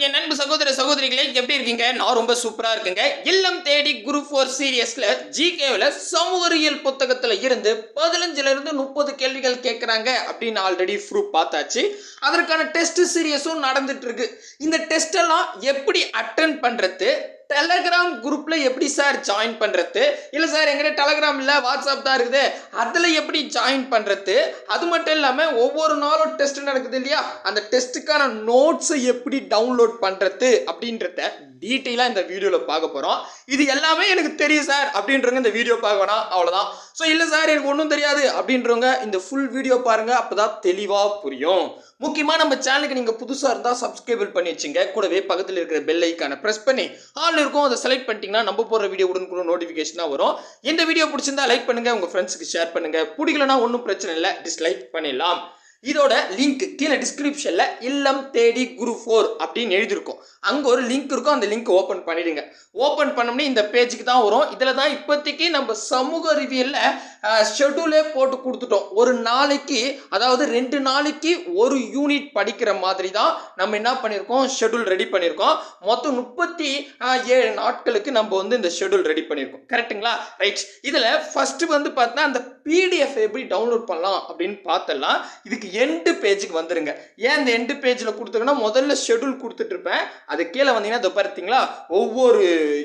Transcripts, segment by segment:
என் நண்பு சகோதர சகோதரிகளே எப்படி இருக்கீங்க? நான் ரொம்ப சூப்பராக இருக்குங்க. இல்லம் தேடி குரூப் ஃபோர் சீரியஸில் ஜிகேவில் சமூகரியல் புத்தகத்தில் இருந்து பதினஞ்சுலேருந்து முப்பது கேள்விகள் கேட்குறாங்க அப்படின்னு ஆல்ரெடி ப்ரூஃப் பார்த்தாச்சு. அதற்கான டெஸ்ட் சீரியஸும் நடந்துட்டு இருக்கு. இந்த டெஸ்டெல்லாம் எப்படி அட்டன் பண்ணுறது டெலகிராம் குரூப்பில் எப்படி சார் ஜாயின் பண்ணுறது இல்லை சார் எங்கிட்ட டெலகிராம் இல்லை வாட்ஸ்அப் தான் இருக்குது. அதில் எப்படி ஜாயின் பண்ணுறது அது மட்டும் இல்லாமல் ஒவ்வொரு நாளும் டெஸ்ட் நடக்குது இல்லையா? அந்த டெஸ்ட்டுக்கான நோட்ஸை எப்படி டவுன்லோட் பண்ணுறது அப்படின்றத டீட்டெயிலாக இந்த வீடியோவில் பார்க்க போகிறோம் இது எல்லாமே எனக்கு தெரியும் சார் அப்படின்றவங்க இந்த வீடியோ பார்க்கணும் அவ்வளோதான் ஸோ இல்லை சார் எனக்கு ஒன்றும் தெரியாது. அப்படின்றவங்க இந்த ஃபுல் வீடியோ பாருங்கள் அப்போ தான் தெளிவாக புரியும். முக்கியமாக நம்ம சேனலுக்கு நீங்கள் புதுசாக இருந்தால் சப்ஸ்கிரைபிள் பண்ணி வச்சுங்க. கூடவே பக்கத்தில் இருக்கிற பெல் ஐக்கானை ப்ரெஸ் பண்ணி ஆல் இருக்கும் அதை செலக்ட் பண்ணிட்டீங்கன்னா நம்ம போடுற வீடியோ உடனுக்குள்ள நோட்டிஃபிகேஷனாக வரும். இந்த வீடியோ பிடிச்சிருந்தா லைக் பண்ணுங்கள் உங்கள் ஃப்ரெண்ட்ஸுக்கு ஷேர் பண்ணுங்கள் பிடிக்கலனா ஒன்றும் பிரச்சனை இல்லை டிஸ்லைக் பண்ணிடலாம். இதோட லிங்க் கீழே டிஸ்கிரிப்ஷனில் இல்லம் தேடி குரு ஃபோர் அப்படின்னு எழுதியிருக்கும். அங்கே ஒரு லிங்க் இருக்கும் அந்த லிங்க் ஓப்பன் பண்ணிடுங்க. ஓப்பன் பண்ணோம்னா இந்த பேஜுக்கு தான் வரும். இதில் தான் இப்போதைக்கு நம்ம சமூக அறிவியலில் ஷெட்யூலே போட்டு கொடுத்துட்டோம். ஒரு நாளைக்கு அதாவது ரெண்டு நாளைக்கு ஒரு யூனிட் படிக்கிற மாதிரி தான் நம்ம என்ன பண்ணியிருக்கோம்? ஷெட்யூல் ரெடி பண்ணியிருக்கோம். மொத்தம் முப்பத்தி ஏழு நாட்களுக்கு நம்ம வந்து இந்த ஷெட்யூல் ரெடி பண்ணியிருக்கோம். கரெக்ட்டுங்களா ரைட் இதில் ஃபஸ்ட்டு வந்து பார்த்தா அந்த பிடிஎஃப் எப்படி டவுன்லோட் பண்ணலாம் அப்படின்னு பார்த்தலாம் இதுக்கு எண்டு பேஜுக்கு வந்துருங்க. ஏன் இந்த எண்டு பேஜில் கொடுத்துருங்கன்னா முதல்ல ஷெட்யூல் கொடுத்துட்டு இருப்பேன் அது கீழே வந்தீங்கன்னா இதை பார்த்தீங்களா? ஒவ்வொரு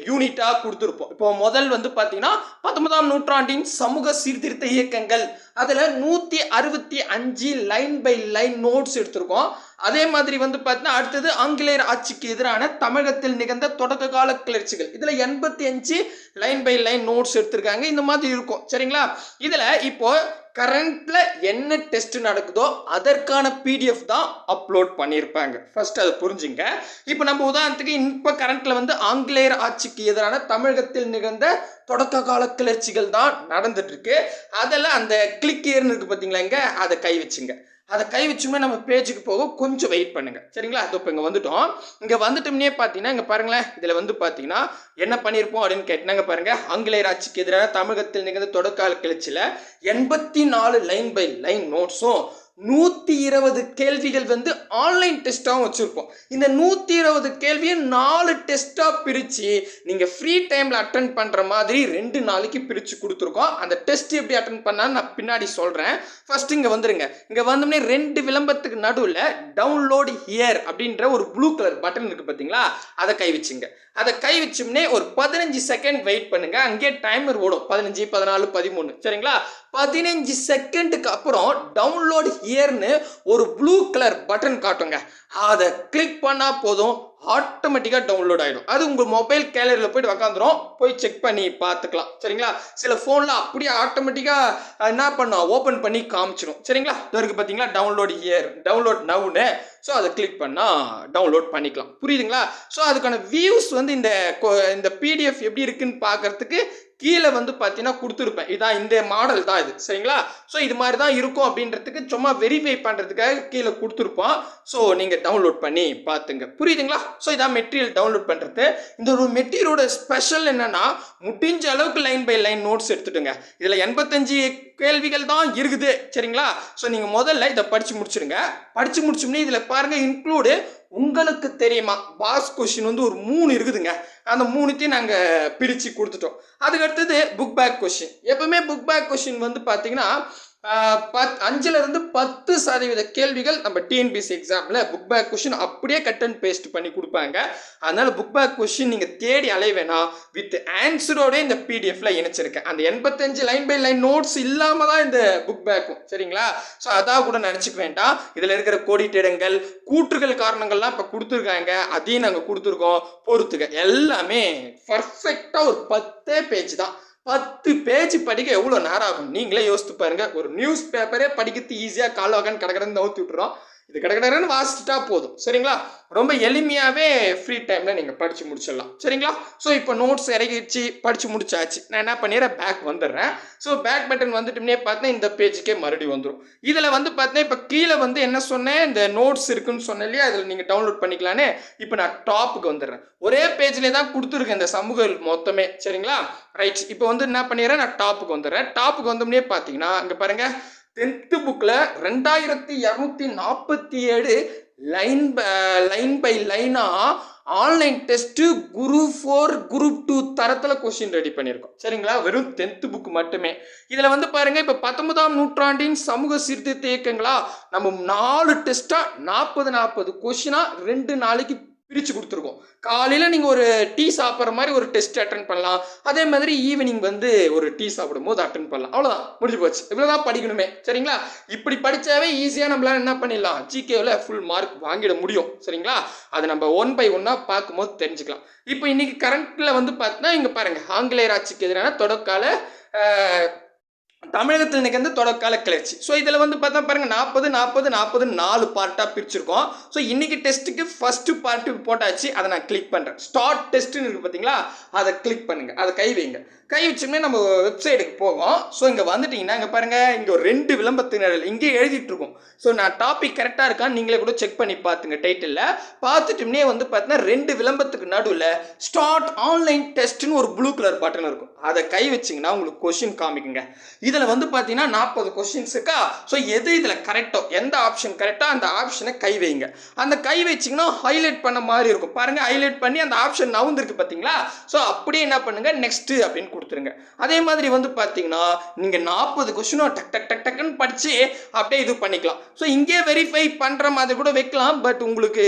யூனிட்டாக கொடுத்துருப்போம். இப்போ முதல் வந்து பார்த்தீங்கன்னா பத்தொன்பதாம் நூற்றாண்டின் சமூக சீர்திருத்த இயக்கங்கள் அதில் நூற்றி அறுபத்தி அஞ்சு லைன் பை லைன் நோட்ஸ் எடுத்திருக்கோம். அதே மாதிரி வந்து பார்த்தீங்கன்னா அடுத்தது ஆங்கிலேயர் ஆட்சிக்கு எதிரான தமிழகத்தில் நிகழ்ந்த தொடக்க கால கிளர்ச்சிகள். இதில் எண்பத்தி அஞ்சு லைன் பை லைன் நோட்ஸ் எடுத்திருக்காங்க. இந்த மாதிரி இருக்கும். சரிங்களா? இதில் இப்போ கரண்ட்டில் என்ன டெஸ்ட் நடக்குதோ அதற்கான பிடிஎஃப் தான் அப்லோட் பண்ணியிருப்பாங்க ஃபர்ஸ்ட் அதை புரிஞ்சுங்க. இப்போ நம்ம உதாரணத்துக்கு இப்போ கரண்ட்டில் வந்து ஆங்கிலேயர் ஆட்சிக்கு எதிரான தமிழகத்தில் நிகழ்ந்த தொடக்க கால கிளர்ச்சிகள் தான் நடந்துட்டு இருக்கு. அதில் அந்த கிளிக் ஏர்னு இருக்கு பார்த்தீங்களா அதை கை வச்சுங்க. அதை கை வச்சுமே நம்ம பேஜுக்கு போக கொஞ்சம் வெயிட் பண்ணுங்கள் சரிங்களா? அது இப்போ இங்கே வந்துட்டோம். இங்கே வந்துட்டோம்னே பார்த்தீங்கன்னா இங்கே பாருங்களேன். இதில் வந்து பார்த்தீங்கன்னா என்ன பண்ணியிருப்போம் அப்படின்னு கேட்டினாங்க பாருங்கள் ஆங்கிலேயர் ஆட்சிக்கு எதிரான தமிழகத்தில் நிகழ்ந்த தொடக்கால கிளர்ச்சியில் எண்பத்தி நாலு லைன் பை லைன் நோட்ஸும் நூற்றி இருபது கேள்விகள் வந்து ஆன்லைன் டெஸ்ட்டாகவும் வச்சுருப்போம். இந்த நூற்றி இருபது கேள்வியை நாலு டெஸ்ட்டாக பிரித்து நீங்கள் ஃப்ரீ டைமில் அட்டன் பண்ணுற மாதிரி ரெண்டு நாளைக்கு பிரித்து கொடுத்துருக்கோம். அந்த டெஸ்ட் எப்படி அட்டன் பண்ணால் நான் பின்னாடி சொல்கிறேன் ஃபஸ்ட்டு இங்கே வந்துடுங்க இங்கே வந்தோடனே ரெண்டு விளம்பரத்துக்கு நடுவில் டவுன்லோடு ஹியர் அப்படின்ற ஒரு ப்ளூ கலர் பட்டன் இருக்குது பார்த்தீங்களா அதை கை வச்சுங்க. அதை கை வச்சோம்னே ஒரு பதினஞ்சு செகண்ட் வெயிட் பண்ணுங்கள் அங்கேயே டைமர் ஓடும். பதினஞ்சு பதினாலு பதிமூணு. சரிங்களா? பதினஞ்சு செகண்டுக்கு அப்புறம் டவுன்லோட் ஹியர்னு ஒரு ப்ளூ கலர் பட்டன் காட்டுங்க. அதை கிளிக் பண்ணால் போதும் ஆட்டோமேட்டிக்காக டவுன்லோட் ஆகிடும் அது உங்கள் மொபைல் கேலரியில் போயிட்டு உக்காந்துரும். போய் செக் பண்ணி பார்த்துக்கலாம். சரிங்களா? சில ஃபோனில் அப்படியே ஆட்டோமேட்டிக்காக என்ன பண்ணும்? ஓப்பன் பண்ணி காமிச்சிடும் சரிங்களா? இதற்கு பார்த்தீங்களா டவுன்லோட் இயர் டவுன்லோட் நவுன்னு ஸோ அதை கிளிக் பண்ணால் டவுன்லோட் பண்ணிக்கலாம். புரியுதுங்களா? ஸோ அதுக்கான வியூஸ் வந்து இந்த இந்த பிடிஎஃப் எப்படி இருக்குன்னு பார்க்கறதுக்கு கீழே வந்து பார்த்தீங்கன்னா கொடுத்துருப்பேன். இதான் இந்த மாடல் தான் இது. சரிங்களா? ஸோ இது மாதிரி தான் இருக்கும் அப்படின்றதுக்கு சும்மா வெரிஃபை பண்ணுறதுக்காக கீழே கொடுத்துருப்போம். ஸோ நீங்கள் டவுன்லோட் பண்ணி பார்த்துங்க. புரியுதுங்களா? ஸோ இதான் மெட்டீரியல் டவுன்லோட் பண்ணுறது இந்த ஒரு மெட்டீரியலோட ஸ்பெஷல் என்னன்னா முடிஞ்ச அளவுக்கு லைன் பை லைன் நோட்ஸ் எடுத்துட்டுங்க இதில் எண்பத்தஞ்சு கேள்விகள் தான் இருக்குது. சரிங்களா? ஸோ நீங்கள் முதல்ல இதை படித்து முடிச்சிடுங்க. படித்து முடிச்சோம்னே இதில் பாருங்கள் இன்க்ளூடு உங்களுக்கு தெரியுமா? பாஸ் கொஷின் வந்து ஒரு மூணு இருக்குதுங்க. அந்த மூணுத்தையும் நாங்கள் பிரித்து கொடுத்துட்டோம். அதுக்கு அடுத்தது புக் பேக் கொஷின் எப்பவுமே புக் பேக் கொஷின் வந்து பார்த்தீங்கன்னா பத் அஞ்சுலேருந்து பத்து சதவீத கேள்விகள் நம்ம டிஎன்பிசி எக்ஸாமில் புக் பேக் கொஷின் அப்படியே கட் அண்ட் பேஸ்ட் பண்ணி கொடுப்பாங்க. அதனால் புக் பேக் கொஷின் நீங்கள் தேடி அலைய வேணாம் வித் ஆன்சரோட இந்த பிடிஎஃப்ல இணைச்சிருக்கேன். அந்த எண்பத்தஞ்சு லைன் பை லைன் நோட்ஸ் இல்லாமல் தான் இந்த புக் பேக்கும் சரிங்களா? ஸோ அதான் கூட நினச்சிக்க வேண்டாம். இதில் இருக்கிற கோடிட்டிடங்கள் கூற்றுகள் காரணங்கள்லாம் இப்போ கொடுத்துருக்காங்க. அதையும் நாங்கள் கொடுத்துருக்கோம். பொறுத்துக்க. எல்லாமே பர்ஃபெக்டாக ஒரு பத்தே பேஜ் தான். பத்து பேஜ் படிக்க எவ்வளோ நேரம் ஆகும்? நீங்களே யோசித்து பாருங்க. ஒரு நியூஸ் பேப்பரே படிக்கிறது ஈஸியாக கால வகன் கடற்கடன்னு நவுத்தி விட்டுறோம். இது கடற்கடன்னு வாசிச்சுட்டா போதும். சரிங்களா? ரொம்ப எளிமையாகவே ஃப்ரீ டைமில் நீங்கள் படித்து முடிச்சிடலாம். சரிங்களா? ஸோ இப்போ நோட்ஸ் இறக்கிடுச்சு படித்து முடிச்சாச்சு. நான் என்ன பண்ணிடுறேன்? பேக் வந்துடுறேன். ஸோ பேக் பட்டன் வந்துட்டுனே பார்த்தா இந்த பேஜுக்கே மறுபடியும் வந்துடும் இதில் வந்து பார்த்தீங்கன்னா இப்போ கீழே வந்து என்ன சொன்னேன்? இந்த நோட்ஸ் இருக்குன்னு சொன்னேன் இல்லையா? அதில் நீங்கள் டவுன்லோட் பண்ணிக்கலான்னு. இப்போ நான் டாப்புக்கு வந்துடுறேன். ஒரே பேஜ்லேயே தான் கொடுத்துருக்கேன் இந்த சமூக மொத்தமே. சரிங்களா? ரைட் இப்போ வந்து என்ன பண்ணிடுறேன்? நான் டாப்புக்கு வந்துடுறேன். டாப்புக்கு வந்தோம்னே பார்த்தீங்கன்னா இங்கே பாருங்கள் டென்த்து புக்கில் ரெண்டாயிரத்தி இரநூத்தி நாற்பத்தி ஏழு லைன் லைன் பை லைனாக online test group four group two தரத்தில் கொஷின் ரெடி பண்ணியிருக்கோம். சரிங்களா? வெறும் டென்த்து புக் மட்டுமே. இதில் வந்து பாருங்கள் இப்போ பத்தொன்பதாம் நூற்றாண்டின் சமூக சீர்திருத்த இயக்கங்களா நம்ம நாலு டெஸ்ட்டாக நாற்பது நாற்பது கொஷினாக ரெண்டு நாளைக்கு பிரித்து கொடுத்துருக்கோம். காலையில் நீங்கள் ஒரு டீ சாப்பிட்ற மாதிரி ஒரு டெஸ்ட் அட்டன் பண்ணலாம். அதே மாதிரி ஈவினிங் வந்து ஒரு டீ சாப்பிடும் போது அட்டன் பண்ணலாம். அவ்வளோதான் முடிஞ்சு போச்சு. இவ்வளோதான் படிக்கணுமே. சரிங்களா? இப்படி படித்தாவே ஈஸியாக நம்மளால என்ன பண்ணிடலாம்? ஜிகேவில் ஃபுல் மார்க் வாங்கிட முடியும். சரிங்களா? அதை நம்ம ஒன் பை ஒன்னாக பார்க்கும்போது தெரிஞ்சுக்கலாம். இப்போ இன்னைக்கு கரண்ட்டில் வந்து பார்த்தீங்கன்னா இங்கே பாருங்கள் ஆங்கிலேயர் ஆட்சிக்கு எதிரான தொடக்கால தமிழகத்தில் இன்னைக்கு வந்து தொடக்கால கிளர்ச்சி. ஸோ இதில் வந்து பார்த்தா பாருங்க நாற்பது நாற்பது நாற்பது நாலு பார்ட்டாக பிரிச்சிருக்கோம். ஸோ இன்னைக்கு டெஸ்ட்டுக்கு ஃபஸ்ட்டு பார்ட்டு போட்டாச்சு. அதை நான் கிளிக் பண்ணுறேன் ஸ்டார்ட் டெஸ்ட்டுன்னு இருக்கு பார்த்தீங்களா அதை கிளிக் பண்ணுங்க. அதை கை வைங்க. கை வச்சோம்னா நம்ம வெப்சைட்டுக்கு போவோம். ஸோ இங்கே வந்துட்டீங்கன்னா இங்கே பாருங்க இங்கே ஒரு ரெண்டு விளம்பரத்தினர் இங்கே எழுதிட்டு ஸோ நான் டாபிக் கரெக்டாக இருக்கான்னு நீங்களே கூட செக் பண்ணி பார்த்துங்க டைட்டிலில் பார்த்துட்டுமே வந்து பார்த்தீங்கன்னா ரெண்டு விளம்பரத்துக்கு நடுவில் ஸ்டார்ட் ஆன்லைன் டெஸ்ட்னு ஒரு ப்ளூ கலர் பட்டன் இருக்கும். அதை கை வச்சிங்கன்னா உங்களுக்கு கொஷின் காமிக்குங்க. இதில் வந்து பார்த்தீங்கன்னா நாற்பது கொஷின்ஸ் இருக்கா? ஸோ எது இதில் கரெக்டோ எந்த ஆப்ஷன் கரெக்டோ அந்த ஆப்ஷனை கை வைங்க. அந்த கை வச்சிங்கன்னா ஹைலைட் பண்ண மாதிரி இருக்கும். பாருங்கள் ஹைலைட் பண்ணி அந்த ஆப்ஷன் நவுந்துருக்கு பார்த்தீங்களா ஸோ அப்படியே என்ன பண்ணுங்க? நெக்ஸ்ட்டு அப்படின்னு கொடுத்துருங்க. அதே மாதிரி வந்து பார்த்தீங்கன்னா நீங்கள் நாற்பது கொஷினும் டக் டக் டக் டக்குன்னு படித்து அப்படியே இது பண்ணிக்கலாம். ஸோ இங்கே வெரிஃபை பண்ணுற மாதிரி கூட வைக்கலாம். பட் உங்களுக்கு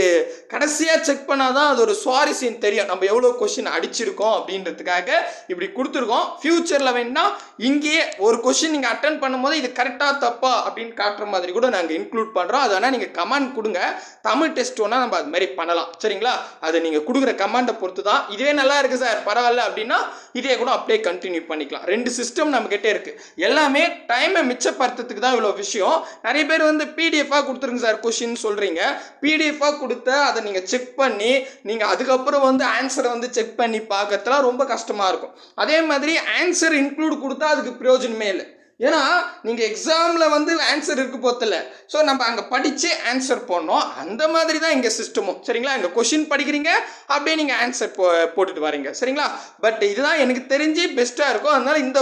கடைசியாக செக் பண்ணால் தான் அது ஒரு சுவாரஸ்யம் தெரியும். நம்ம எவ்வளோ கொஷின் அடிச்சிருக்கோம் அப்படின்றதுக்காக இப்படி கொடுத்துருக்கோம். ஃப்யூச்சரில் வேணால் இங்கேயே ஒரு கொஷின் கொஷின் நீங்கள் அட்டன் பண்ணும்போது இது கரெக்டாக தப்பா அப்படின்னு காட்டுற மாதிரி கூட நாங்கள் இன்க்ளூட் பண்ணுறோம் அது ஆனால் நீங்கள் கமெண்ட் கொடுங்க. தமிழ் டெஸ்ட் ஒன்றா நம்ம அது மாதிரி பண்ணலாம். சரிங்களா? அது நீங்கள் கொடுக்குற கமெண்டை பொறுத்து தான் இதுவே நல்லா இருக்குது சார் பரவாயில்ல அப்படின்னா இதே கூட அப்படியே கண்டினியூ பண்ணிக்கலாம். ரெண்டு சிஸ்டம் நம்மக்கிட்டே இருக்குது எல்லாமே டைமை மிச்சப்படுத்துறதுக்கு தான் இவ்வளோ விஷயம். நிறைய பேர் வந்து பிடிஎஃபாக கொடுத்துருங்க சார் கொஷின் சொல்கிறீங்க பிடிஎஃபாக கொடுத்து அதை நீங்கள் செக் பண்ணி நீங்கள் அதுக்கப்புறம் வந்து ஆன்சரை வந்து செக் பண்ணி பார்க்கறதுலாம் ரொம்ப கஷ்டமாக இருக்கும். அதே மாதிரி ஆன்சர் இன்க்ளூட் கொடுத்தா அதுக்கு பிரயோஜனமே இல்லை. ஏன்னா நீங்கள் எக்ஸாமில் வந்து ஆன்சர் இருக்கு போத்தில் ஸோ நம்ம அங்கே படித்து ஆன்சர் போடணும். அந்த மாதிரி தான் இங்கே சிஸ்டமும் சரிங்களா? இங்கே கொஷின் படிக்கிறீங்க அப்படியே நீங்கள் ஆன்சர் போ போட்டுட்டு வரீங்க. சரிங்களா? பட் இதுதான் எனக்கு தெரிஞ்சு பெஸ்ட்டாக இருக்கும். அதனால் இந்த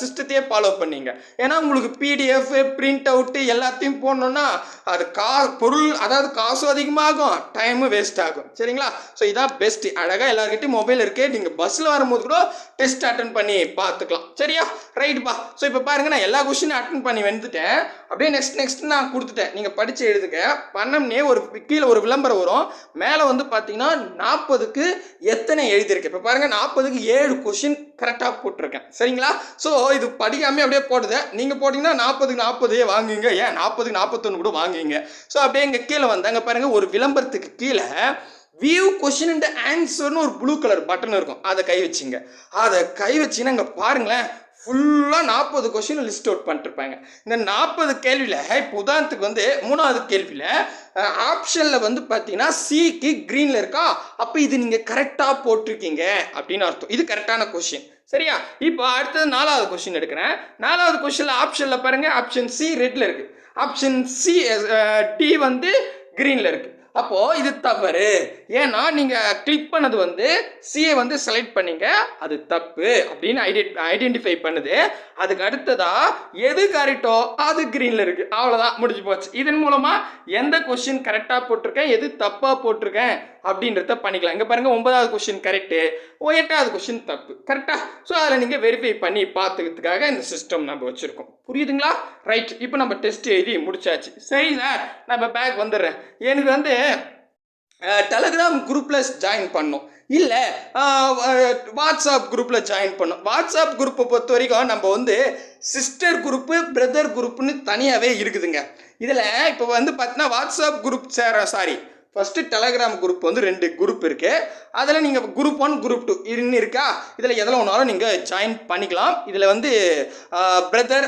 சிஸ்டத்தையே ஃபாலோ பண்ணீங்க. ஏன்னா உங்களுக்கு பிடிஎஃப் பிரிண்ட் அவுட்டு எல்லாத்தையும் போடணுன்னா அது கா பொருள் அதாவது காசும் அதிகமாகும். டைமும் வேஸ்ட் ஆகும். சரிங்களா? ஸோ இதான் பெஸ்ட்டு அழகாக எல்லாருக்கிட்டையும் மொபைல் இருக்குது நீங்கள் பஸ்ஸில் வரும்போது கூட டெஸ்ட் அட்டன் பண்ணி பார்த்துக்கலாம். சரியா? ரைட்டுப்பா ஸோ இப்போ பாருங்க நான் எல்லா கொஸ்டினும் அட்டன் பண்ணி வந்துட்டேன். அப்படியே நெக்ஸ்ட் நெக்ஸ்ட் நான் கொடுத்துட்டேன். நீங்கள் படித்து எழுதுங்க. பண்ணம்னே ஒரு கீழே ஒரு விளம்பரம் வரும். மேலே வந்து பார்த்தீங்கன்னா நாற்பதுக்கு எத்தனை எழுதியிருக்கேன்? இப்போ பாருங்கள் நாற்பதுக்கு ஏழு கொஷின் கரெக்டாக போட்டிருக்கேன். சரிங்களா? ஸோ இது படிக்காமே அப்படியே போடுது நீங்கள் போட்டிங்கன்னா நாற்பதுக்கு நாற்பதே வாங்குவீங்க. ஏன்? நாற்பதுக்கு நாற்பத்தொன்று கூட வாங்குவீங்க. ஸோ அப்படியே இங்கே கீழே வந்தாங்க பாருங்கள் ஒரு விளம்பரத்துக்கு கீழே வியூ கொஷின் அண்ட் ஆன்சர்னு ஒரு ப்ளூ கலர் பட்டன் இருக்கும். அதை கை வச்சிங்க. அதை கை வச்சிங்கன்னா இங்கே பாருங்களேன் ஃபுல்லாக நாற்பது கொஷின் லிஸ்ட் அவுட் பண்ணிட்டுருப்பாங்க. இந்த நாற்பது கேள்வியில் இப்போ உதாரணத்துக்கு வந்து மூணாவது கேள்வியில் ஆப்ஷனில் வந்து பார்த்தீங்கன்னா சிக்கு க்ரீனில் இருக்கா? அப்போ இது நீங்கள் கரெக்டாக போட்டிருக்கீங்க அப்படின்னு அர்த்தம். இது கரெக்டான கொஷின் சரியா? இப்போ அடுத்தது நாலாவது கொஷின் எடுக்கிறேன். நாலாவது கொஷினில் ஆப்ஷனில் பாருங்கள் ஆப்ஷன் சி ரெட்டில் இருக்குது ஆப்ஷன் சி டி வந்து க்ரீனில் இருக்குது அப்போது இது தவறு. ஏன்னா நீங்கள் கிளிக் பண்ணது வந்து சிஏ வந்து செலக்ட் பண்ணீங்க. அது தப்பு அப்படின்னு ஐடெ ஐடென்டிஃபை பண்ணுது. அதுக்கு அடுத்ததா எது கரெக்டோ அது க்ரீனில் இருக்குது அவ்வளோதான் முடிஞ்சு போச்சு. இதன் மூலமாக எந்த கொஷின் கரெக்டாக போட்டிருக்கேன் எது தப்பாக போட்டிருக்கேன் அப்படின்றத பண்ணிக்கலாம். இங்கே பாருங்கள் ஒன்பதாவது கொஷின் கரெக்டு எட்டாவது கொஷின் தப்பு. கரெக்டாக ஸோ அதில் நீங்கள் வெரிஃபை பண்ணி பார்த்துக்கிறதுக்காக இந்த சிஸ்டம் நம்ம வச்சுருக்கோம். புரியுதுங்களா? ரைட் இப்போ நம்ம டெஸ்ட் எழுதி முடிச்சாச்சு. சரி சார் நான் இப்போ பேக் வந்துடுறேன். எனக்கு வந்து டெலகிராம் குரூப்பில் ஜாயின் பண்ணோம். இல்லை வாட்ஸ்அப் குரூப்பில் ஜாயின் பண்ணோம். வாட்ஸ்அப் குரூப்பை பொறுத்த வரைக்கும் நம்ம வந்து சிஸ்டர் குரூப்பு பிரதர் குரூப்புன்னு தனியாகவே இருக்குதுங்க. இதில் இப்போ வந்து பார்த்தீங்கன்னா வாட்ஸ்அப் குரூப் சேர சாரி ஃபஸ்ட்டு டெலகிராம் குரூப் வந்து ரெண்டு குரூப் இருக்குது அதில் நீங்கள் குரூப் ஒன் குரூப் டூ இன்னும் இருக்கா? இதில் எதில் ஒன்றாலும் நீங்கள் ஜாயின் பண்ணிக்கலாம். இதில் வந்து பிரதர்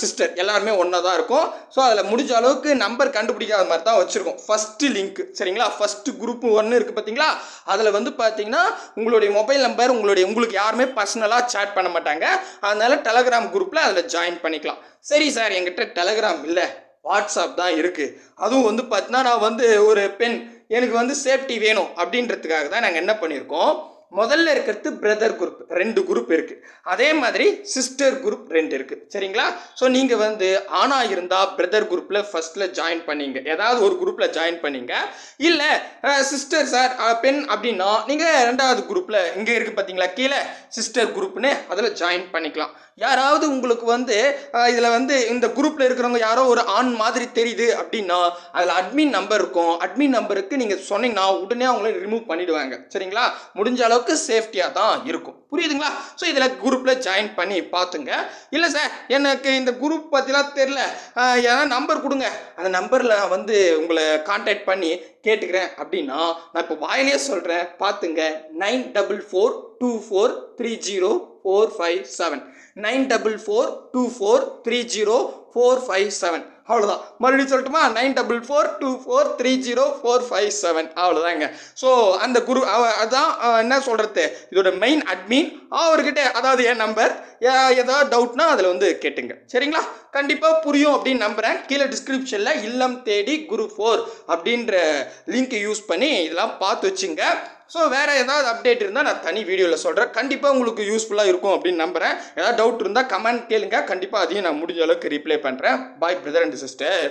சிஸ்டர் எல்லாருமே ஒன்றா தான் இருக்கும். ஸோ அதில் முடிஞ்ச அளவுக்கு நம்பர் கண்டுபிடிக்காத மாதிரி தான் வச்சுருக்கோம். ஃபஸ்ட்டு லிங்க் சரிங்களா? ஃபஸ்ட்டு குரூப் ஒன்று இருக்குது பார்த்தீங்களா அதில் வந்து பார்த்தீங்கன்னா உங்களுடைய மொபைல் நம்பர் உங்களுடைய உங்களுக்கு யாருமே பர்சனலாக சேட் பண்ண மாட்டாங்க. அதனால் டெலகிராம் குரூப்பில் அதில் ஜாயின் பண்ணிக்கலாம். சரி சார் என்கிட்ட டெலகிராம் இல்லை. வாட்ஸ்அப் தான் இருக்குது அதுவும் வந்து பார்த்தீங்கன்னா நான் வந்து ஒரு பெண். எனக்கு வந்து சேஃப்டி வேணும் அப்படின்றதுக்காக தான் நாங்கள் என்ன பண்ணியிருக்கோம்? முதல்ல இருக்கிறது பிரதர் குரூப். ரெண்டு குரூப் இருக்குது அதே மாதிரி சிஸ்டர் குரூப் ரெண்டு இருக்குது சரிங்களா? ஸோ நீங்கள் வந்து ஆணாக இருந்தால் பிரதர் குரூப்பில் ஃபஸ்ட்டில் ஜாயின் பண்ணீங்க. ஏதாவது ஒரு குரூப்பில் ஜாயின் பண்ணீங்க. இல்லை சிஸ்டர் சார் பெண் அப்படின்னா நீங்கள் ரெண்டாவது குரூப்பில் இங்கே இருக்குது பார்த்தீங்களா கீழே சிஸ்டர் குரூப்னு அதில் ஜாயின் பண்ணிக்கலாம். யாராவது உங்களுக்கு வந்து இதில் வந்து இந்த குரூப்பில் இருக்கிறவங்க யாரோ ஒரு ஆண் மாதிரி தெரியுது அப்படின்னா அதில் அட்மின் நம்பர் இருக்கும். அட்மின் நம்பருக்கு நீங்கள் சொன்னீங்கன்னா உடனே அவங்கள ரிமூவ் பண்ணிவிடுவாங்க சரிங்களா? முடிஞ்ச அளவுக்கு சேஃப்டியாக தான் இருக்கும். புரியுதுங்களா? ஸோ இதில் குரூப்பில் ஜாயின் பண்ணி பார்த்துங்க இல்லை சார் எனக்கு இந்த குரூப் பற்றிலாம் தெரில ஏன்னா நம்பர் கொடுங்க. அந்த நம்பரில் வந்து உங்களை காண்டாக்ட் பண்ணி கேட்டுக்கிறேன் அப்படின்னா நான் இப்போ வாயிலே சொல்கிறேன் பார்த்துங்க nine double four two four three zero four five seven. Nine double four two four three zero four five seven. அவ்வளோதான் மறுபடியும் சொல்லட்டுமா? Nine double four two four three zero four five seven. அவ்வளோதாங்க ஸோ அந்த குரு அவ- அதான் என்ன சொல்கிறது இதோட மெயின் அட்மின் அவர்கிட்ட அதாவது என் நம்பர் ஏதாவது டவுட்னா அதில் வந்து கேட்டுங்க. சரிங்களா? கண்டிப்பாக புரியும் அப்படின்னு நம்புகிறேன் கீழே டிஸ்கிரிப்ஷனில் இல்லம் தேடி குரு ஃபோர் அப்படின்ற லிங்க் யூஸ் பண்ணி இதெல்லாம் பார்த்து வச்சுங்க. ஸோ வேறு ஏதாவது அப்டேட் இருந்தால் நான் தனி வீடியோவில் சொல்கிறேன் கண்டிப்பாக உங்களுக்கு யூஸ்ஃபுல்லாக இருக்கும் அப்படின்னு நம்புகிறேன் ஏதாவது டவுட் இருந்தால் கமெண்ட் கேளுங்க. கண்டிப்பாக அதையும் நான் முடிஞ்ச அளவுக்கு ரிப்ளை பண்ணுறேன் பாய் பிரதர் அண்ட் சிஸ்டர்